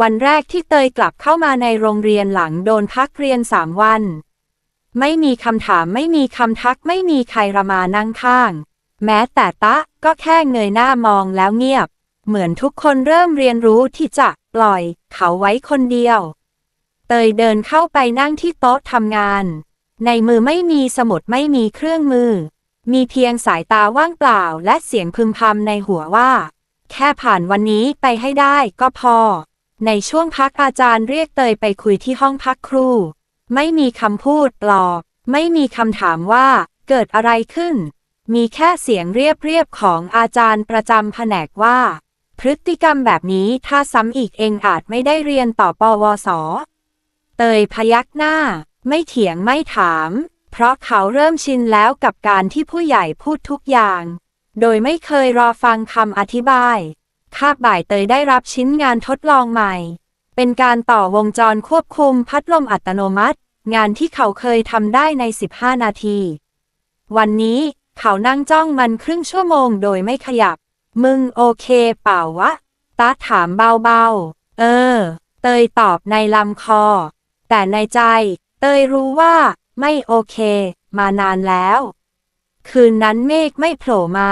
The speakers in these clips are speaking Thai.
วันแรกที่เตยกลับเข้ามาในโรงเรียนหลังโดนพักเรียนสามวัน ไม่มีคำถามไม่มีคำทักไม่มีใครระมานั่งข้าง แม้แต่ตะก็แค่เงยหน้ามองแล้วเงียบ เหมือนทุกคนเริ่มเรียนรู้ที่จะปล่อยเขาไว้คนเดียว เตยเดินเข้าไปนั่งที่โต๊ะทำงาน ในมือไม่มีสมุดไม่มีเครื่องมือ มีเพียงสายตาว่างเปล่าและเสียงพึมพำในหัวว่า แค่ผ่านวันนี้ไปให้ได้ก็พอ ในช่วงพักอาจารย์เรียกเตยไปคุยที่ห้องพักครู ไม่มีคำพูดปลอบ ไม่มีคำถามว่า เกิดอะไรขึ้น มีแค่เสียงเรียบๆของอาจารย์ประจำแผนกว่า พฤติกรรมแบบนี้ถ้าซ้ำอีกเองอาจไม่ได้เรียนต่อปวส เตยพยักหน้า ไม่เถียงไม่ถาม เพราะเขาเริ่มชินแล้วกับการที่ผู้ใหญ่พูดทุกอย่าง โดยไม่เคยรอฟังคำอธิบาย คาบบ่ายเตยได้รับชิ้นงานทดลองใหม่ เป็นการต่อวงจรควบคุมพัดลมอัตโนมัติ งานที่เขาเคยทำได้ใน 15 นาที วันนี้เขานั่งจ้องมันครึ่งชั่วโมงโดยไม่ขยับ มึงโอเคเปล่าวะ ตาถามเบาๆ เออ เตยตอบในลำคอ แต่ในใจ เตยรู้ว่า ไม่โอเค มานานแล้ว คืนนั้นเมฆไม่โผล่มา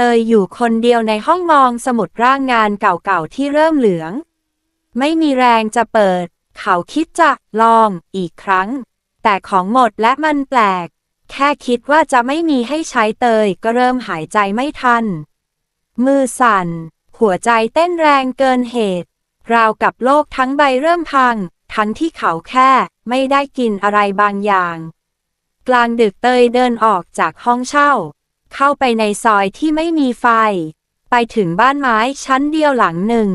เตยอยู่คนเดียวในห้องมองสมุดร่างงานเก่าๆที่เริ่มเหลือง ไม่มีแรงจะเปิด เขาคิดจะลองอีกครั้ง แต่ของหมดและมันแปลก แค่คิดว่าจะไม่มีให้ใช้เตยก็เริ่มหายใจไม่ทัน มือสั่น หัวใจเต้นแรงเกินเหตุ ราวกับโลกทั้งใบเริ่มพัง ทั้งที่เขาแค่ไม่ได้กินอะไรบางอย่าง กลางดึกเตยเดินออกจากห้องเช่า เข้าไปในซอยที่ไม่มีไฟ ไปถึงบ้านไม้ชั้นเดียวหลังหนึ่ง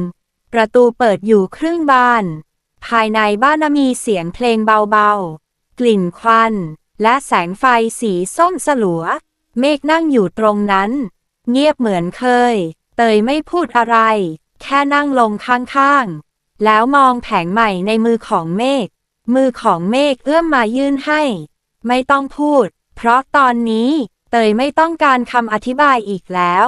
ประตูเปิดอยู่ครึ่งบาน ภายในบ้านมีเสียงเพลงเบาๆ กลิ่นควัน และแสงไฟสีส้มสลัว เมฆนั่งอยู่ตรงนั้น เงียบเหมือนเคย เตยไม่พูดอะไร แค่นั่งลงข้างๆ แล้วมองแผงใหม่ในมือของเมฆมือของเมฆเอื้อมมายื่นให้ ไม่ต้องพูด เพราะตอนนี้ เตยไม่ต้องการคำอธิบายอีกแล้ว